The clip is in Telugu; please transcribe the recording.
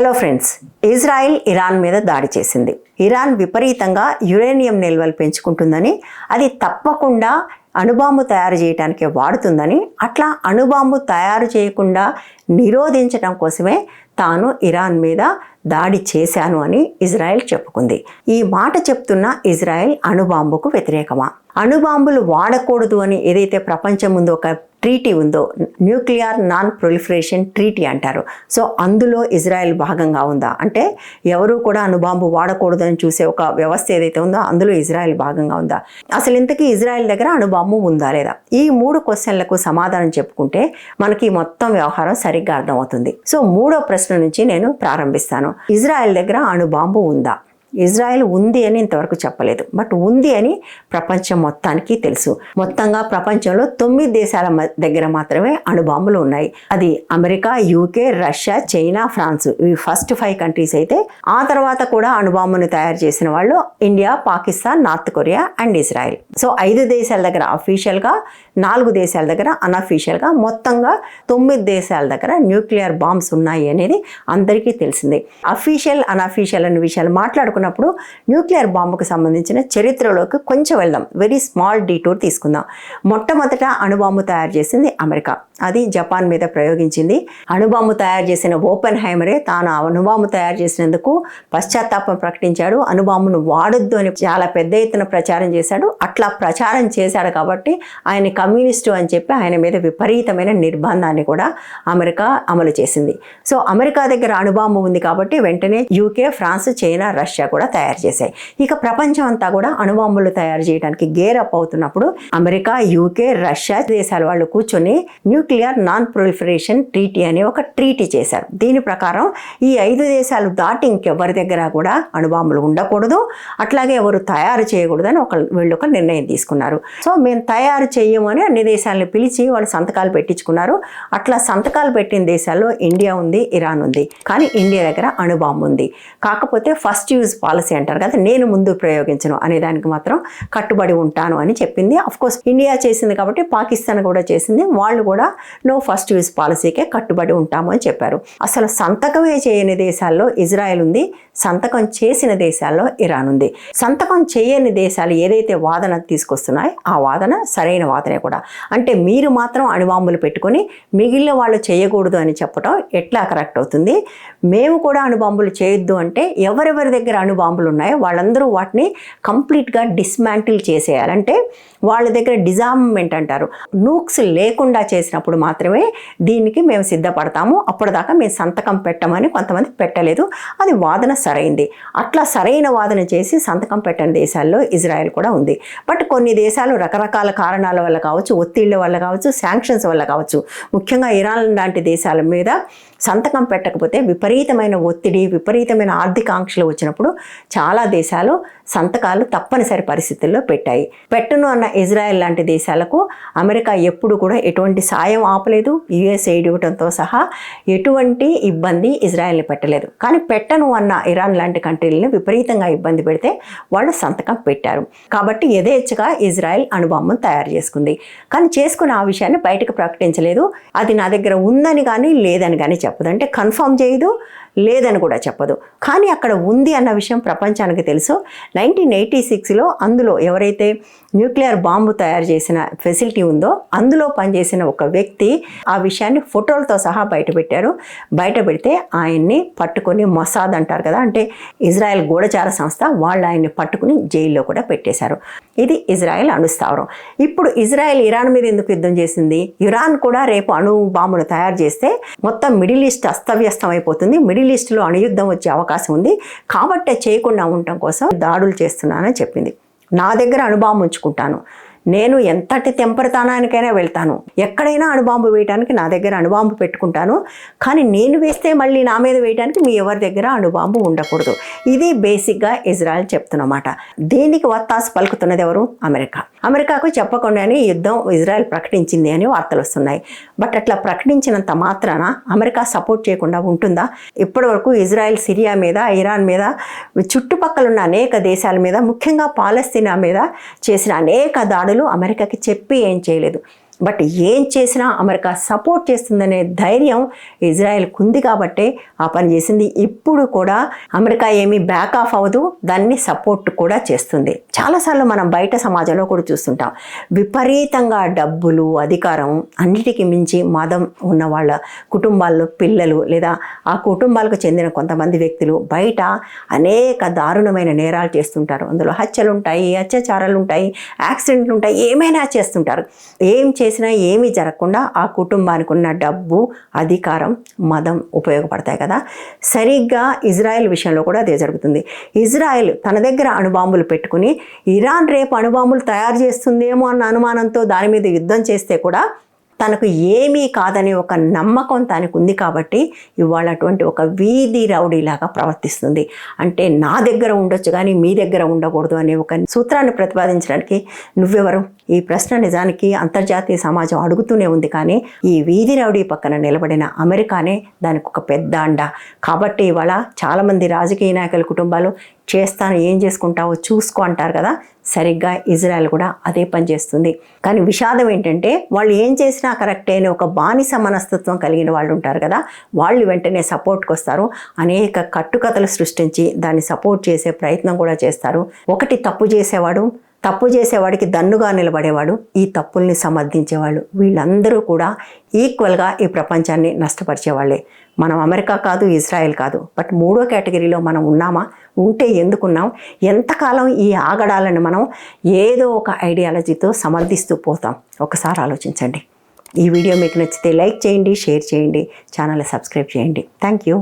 హలో ఫ్రెండ్స్ ఇజ్రాయెల్ ఇరాన్ మీద దాడి చేసింది. ఇరాన్ విపరీతంగా యురేనియం నిల్వలు పెంచుకుంటుందని అది తప్పకుండా అణుబాంబు తయారు చేయడానికి వాడుతుందని అట్లా అణుబాంబు తయారు చేయకుండా నిరోధించడం కోసమే తాను ఇరాన్ మీద దాడి చేశాను అని ఇజ్రాయెల్ చెప్పుకుంది. ఈ మాట చెప్తున్న ఇజ్రాయెల్ అణుబాంబుకు వ్యతిరేకమా? అణుబాంబులు వాడకూడదు అని ఏదైతే ప్రపంచం ముందు ఒక ట్రీటీ ఉందో న్యూక్లియర్ నాన్ ప్రొలిఫరేషన్ ట్రీటీ అంటారు. సో అందులో ఇజ్రాయెల్ భాగంగా ఉందా? అంటే ఎవరు కూడా అణుబాంబు వాడకూడదు అని చూసే ఒక వ్యవస్థ ఏదైతే ఉందో అందులో ఇజ్రాయెల్ భాగంగా ఉందా? అసలు ఇంతకీ ఇజ్రాయెల్ దగ్గర అణుబాంబు ఉందా లేదా? ఈ మూడు క్వశ్చన్లకు సమాధానం చెప్పుకుంటే మనకి మొత్తం వ్యవహారం సరిగ్గా అర్థమవుతుంది. సో మూడో ప్రశ్న నుంచి నేను ప్రారంభిస్తాను. ఇజ్రాయెల్ దగ్గర అణుబాంబు ఉందా? ఇజ్రాయెల్ ఉంది అని ఇంతవరకు చెప్పలేదు. బట్ ఉంది అని ప్రపంచం మొత్తానికి తెలుసు. మొత్తంగా ప్రపంచంలో తొమ్మిది దేశాల మ- దగ్గర మాత్రమే అణుబాంబులు ఉన్నాయి. అది America UK Russia China France. ఇవి ఫస్ట్ ఫైవ్ కంట్రీస్ అయితే ఆ తర్వాత కూడా అణుబాంబును తయారు చేసిన వాళ్ళు India Pakistan North Korea and Israel. So ఐదు దేశాల దగ్గర అఫీషియల్గా నాలుగు దేశాల దగ్గర అన్అఫీషియల్గా మొత్తంగా తొమ్మిది దేశాల దగ్గర న్యూక్లియర్ బాంబ్స్ ఉన్నాయి అనేది అందరికీ తెలిసిందే. అఫీషియల్ అన్అఫీషియల్ అనే విషయాలు మాట్లాడుకున్న మాట్లాడుకున్నప్పుడు న్యూక్లియర్ బాంబుకు సంబంధించిన చరిత్రలోకి కొంచెం వెళ్దాం. వెరీ స్మాల్ డీటూర్ తీసుకుందాం. మొట్టమొదట అణుబాంబు తయారు చేసింది అమెరికా. అది జపాన్ మీద ప్రయోగించింది. అణుబాంబు తయారు చేసిన ఓపెన్ హైమరే తాను ఆ అణుబాంబు తయారు చేసినందుకు పశ్చాత్తాపం ప్రకటించాడు. అణుబాంబును వాడొద్దు అని చాలా పెద్ద ఎత్తున ప్రచారం చేశాడు. అట్లా ప్రచారం చేశాడు కాబట్టి ఆయన కమ్యూనిస్టు అని చెప్పి ఆయన మీద విపరీతమైన నిర్బంధాన్ని కూడా అమెరికా అమలు చేసింది. సో అమెరికా దగ్గర అణుబాంబు ఉంది కాబట్టి వెంటనే యూకే ఫ్రాన్స్ చైనా రష్యా కూడా తయారు చేశాయి. ఇక ప్రపంచం అంతా కూడా అణుబాంబులు తయారు చేయడానికి గేర్ అప్ అవుతున్నప్పుడు అమెరికా యూకే రష్యా దేశాల వాళ్ళు కూర్చొని న్యూక్లియర్ నాన్ ప్రొలిఫరేషన్ ట్రీటీ అనే ఒక ట్రీటీ చేశారు. దీని ప్రకారం ఈ ఐదు దేశాలు దాటి ఇంకెవరి దగ్గర కూడా అణుబాంబులు ఉండకూడదు. అట్లాగే ఎవరు తయారు చేయకూడదు అని ఒక వీళ్ళు ఒక నిర్ణయం తీసుకున్నారు. సో మేము తయారు చేయమని అన్ని దేశాలను పిలిచి వాళ్ళు సంతకాలు పెట్టించుకున్నారు. అట్లా సంతకాలు పెట్టిన దేశాల్లో ఇండియా ఉంది ఇరాన్ ఉంది. కానీ ఇండియా దగ్గర అణుబాంబు ఉంది. కాకపోతే ఫస్ట్ యూజ్ పాలసీ అంటారు కదా నేను ముందు ప్రయోగించను అనే దానికి మాత్రం కట్టుబడి ఉంటాను అని చెప్పింది. అఫ్ కోర్స్ ఇండియా చేసింది కాబట్టి పాకిస్తాన్ కూడా చేసింది. వాళ్ళు కూడా నో ఫస్ట్ యూజ్ పాలసీకే కట్టుబడి ఉంటాము అని చెప్పారు. అసలు సంతకమే చేయని దేశాల్లో ఇజ్రాయెల్ ఉంది సంతకం చేసిన దేశాల్లో ఇరాన్ ఉంది. సంతకం చేయని దేశాలు ఏదైతే వాదన తీసుకొస్తున్నాయో ఆ వాదన సరైన వాదనే కూడా. అంటే మీరు మాత్రం అణుబాంబులు పెట్టుకొని మిగిలిన వాళ్ళు చేయకూడదు అని చెప్పడం ఎట్లా కరెక్ట్ అవుతుంది? మేము కూడా అణుబాంబులు చేయొద్దు అంటే ఎవరెవరి దగ్గర అణుబాంబులు ఉన్నాయో. వాళ్ళందరూ వాటిని కంప్లీట్గా డిస్మాంటిల్ చేసేయాలంటే వాళ్ళ దగ్గర డిజామ్మెంట్ అంటారు. నూక్స్ లేకుండా చేసినప్పుడు మాత్రమే దీనికి మేము సిద్ధపడతాము. అప్పటిదాకా మేము సంతకం పెట్టమని కొంతమంది పెట్టలేదు. అది వాదన సరైంది. అట్లా సరైన వాదన చేసి సంతకం పెట్టని దేశాల్లో ఇజ్రాయెల్ కూడా ఉంది. బట్ కొన్ని దేశాలు రకరకాల కారణాల వల్ల కావచ్చు ఒత్తిళ్ళ వల్ల కావచ్చు శాంక్షన్స్ వల్ల కావచ్చు. ముఖ్యంగా ఇరాన్ లాంటి దేశాల మీద సంతకం పెట్టకపోతే విపరీతమైన ఒత్తిడి విపరీతమైన ఆర్థిక ఆంక్షలు వచ్చినప్పుడు చాలా దేశాలు సంతకాలు తప్పనిసరి పరిస్థితుల్లో పెట్టాయి. పెట్టను అన్న ఇజ్రాయెల్ లాంటి దేశాలకు అమెరికా ఎప్పుడు కూడా ఎటువంటి సాయం ఆపలేదు. యుఎస్ ఎయిడ్ ఇవ్వడంతో సహా ఎటువంటి ఇబ్బంది ఇజ్రాయెల్ని పెట్టలేదు. కానీ పెట్టను అన్న ఇరాన్ లాంటి కంట్రీలను విపరీతంగా ఇబ్బంది పెడితే వాళ్ళు సంతకం పెట్టారు. కాబట్టి యథేచ్ఛగా ఇజ్రాయెల్ అణుబాంబం తయారు చేసుకుంది. కానీ చేసుకున్న ఆ విషయాన్ని బయటకు ప్రకటించలేదు. అది నా దగ్గర ఉందని కానీ లేదని కానీ చెప్పదు. అంటే కన్ఫర్మ్ చేయదు. లేదని కూడా చెప్పదు. కానీ అక్కడ ఉంది అన్న విషయం ప్రపంచానికి తెలుసు. నైన్టీన్ ఎయిటీ సిక్స్లో అందులో ఎవరైతే న్యూక్లియర్ బాంబు తయారు చేసిన ఫెసిలిటీ ఉందో అందులో పనిచేసిన ఒక వ్యక్తి ఆ విషయాన్ని ఫోటోలతో సహా బయటపెట్టారు బయట పెడితే ఆయన్ని పట్టుకొని మొసాద్ అంటారు కదా అంటే ఇజ్రాయెల్ గూఢచార సంస్థ వాళ్ళు ఆయన్ని పట్టుకుని జైల్లో కూడా పెట్టేశారు. ఇది ఇజ్రాయెల్ అణుస్థావరం ఇప్పుడు ఇజ్రాయెల్ ఇరాన్ మీద ఎందుకు యుద్ధం చేసింది? ఇరాన్ కూడా రేపు అణు బాంబును తయారు చేస్తే మొత్తం మిడిల్ ఈస్ట్ అస్తవ్యస్తం అయిపోతుంది మిడిల్ ఈస్ట్లో అణుయుద్ధం వచ్చే అవకాశం ఉంది. కాబట్టి చేయకుండా ఉండటం కోసం దాడులు చేస్తున్నానని చెప్పింది. నా దగ్గర అణుబాంబు ఉంచుకుంటాను. నేను ఎంతటి తెంపరతానానికైనా వెళ్తాను. ఎక్కడైనా అణుబాంబు వేయడానికి నా దగ్గర అణుబాంబు పెట్టుకుంటాను. కానీ నేను వేస్తే మళ్ళీ నా మీద వేయడానికి మీ ఎవరి దగ్గర అణుబాంబు ఉండకూడదు. ఇది బేసిక్గా ఇజ్రాయెల్ చెప్తున్నమాట. దీనికి వత్తాసు పలుకుతున్నది ఎవరు? అమెరికా. అమెరికాకు చెప్పకుండానే యుద్ధం ఇజ్రాయెల్ ప్రకటించింది అని వార్తలు వస్తున్నాయి. బట్ అట్లా ప్రకటించినంత మాత్రాన అమెరికా సపోర్ట్ చేయకుండా ఉంటుందా? ఇప్పటివరకు ఇజ్రాయెల్ సిరియా మీద ఇరాన్ మీద చుట్టుపక్కల ఉన్న అనేక దేశాల మీద ముఖ్యంగా పాలస్తీనా మీద చేసిన అనేక దాడులు అమెరికాకి చెప్పి ఏం చేయలేదు. బట్ ఏం చేసినా అమెరికా సపోర్ట్ చేస్తుందనే ధైర్యం ఇజ్రాయెల్కి ఉంది కాబట్టే ఆ పని చేసింది. ఇప్పుడు కూడా అమెరికా ఏమీ బ్యాక్ ఆఫ్ అవ్వదు దాన్ని సపోర్ట్ కూడా చేస్తుంది. చాలాసార్లు మనం బయట సమాజంలో కూడా చూస్తుంటాం. విపరీతంగా డబ్బులు అధికారం అన్నిటికీ మించి మదం ఉన్న వాళ్ళ కుటుంబాల్లో పిల్లలు లేదా ఆ కుటుంబాలకు చెందిన కొంతమంది వ్యక్తులు బయట అనేక దారుణమైన నేరాలు చేస్తుంటారు. అందులో హత్యలు ఉంటాయి అత్యాచారాలు ఉంటాయి యాక్సిడెంట్లు ఉంటాయి ఏమైనా చేస్తుంటారు. ఏం చే చేసినా ఏమీ జరగకుండా ఆ కుటుంబానికి ఉన్న డబ్బు అధికారం మదం ఉపయోగపడతాయి కదా. సరిగ్గా ఇజ్రాయెల్ విషయంలో కూడా అదే జరుగుతుంది. ఇజ్రాయెల్ తన దగ్గర అణుబాంబులు పెట్టుకుని ఇరాన్ రేపు అణుబాంబులు తయారు చేస్తుందేమో అన్న అనుమానంతో దాని మీద యుద్ధం చేస్తే కూడా తనకు ఏమీ కాదనే ఒక నమ్మకం తనకు ఉంది కాబట్టి ఇవాళ అటువంటి ఒక వీధి రౌడీలాగా ప్రవర్తిస్తుంది. అంటే నా దగ్గర ఉండొచ్చు కానీ మీ దగ్గర ఉండకూడదు అనే ఒక సూత్రాన్ని ప్రతిపాదించడానికి నువ్వెవరు? ఈ ప్రశ్న నిజానికి అంతర్జాతీయ సమాజం అడుగుతూనే ఉంది కానీ ఈ వీధి రౌడీ పక్కన నిలబడిన అమెరికానే దానికి ఒక పెద్ద అండ. కాబట్టి ఇవాళ చాలామంది రాజకీయ నాయకుల కుటుంబాలు చేస్తాను ఏం చేసుకుంటావో చూసుకో అంటారు కదా. సరిగ్గా ఇజ్రాయెల్ కూడా అదే పని చేస్తుంది. కానీ విషాదం ఏంటంటే వాళ్ళు ఏం చేసినా కరెక్టే అని ఒక బానిస మనస్తత్వం కలిగిన వాళ్ళు ఉంటారు కదా. వాళ్ళు వెంటనే సపోర్ట్కి వస్తారు. అనేక కట్టుకథలు సృష్టించి దాన్ని సపోర్ట్ చేసే ప్రయత్నం కూడా చేస్తారు. ఒకటి తప్పు చేసేవాడు తప్పు చేసేవాడికి దన్నుగా నిలబడేవాడు ఈ తప్పుల్ని సమర్థించేవాళ్ళు. వీళ్ళందరూ కూడా ఈక్వల్గా ఈ ప్రపంచాన్ని నష్టపరిచేవాళ్ళే. మనం అమెరికా కాదు ఇజ్రాయెల్ కాదు. బట్ మూడో కేటగిరీలో మనం ఉన్నామా? ఉంటే ఎందుకున్నాం? ఎంతకాలం ఈ ఆగడాలను మనం ఏదో ఒక ఐడియాలజీతో సమర్థిస్తూ పోతాం? ఒకసారి ఆలోచించండి. ఈ వీడియో మీకు నచ్చితే లైక్ చేయండి షేర్ చేయండి ఛానల్ సబ్స్క్రైబ్ చేయండి. Thank you.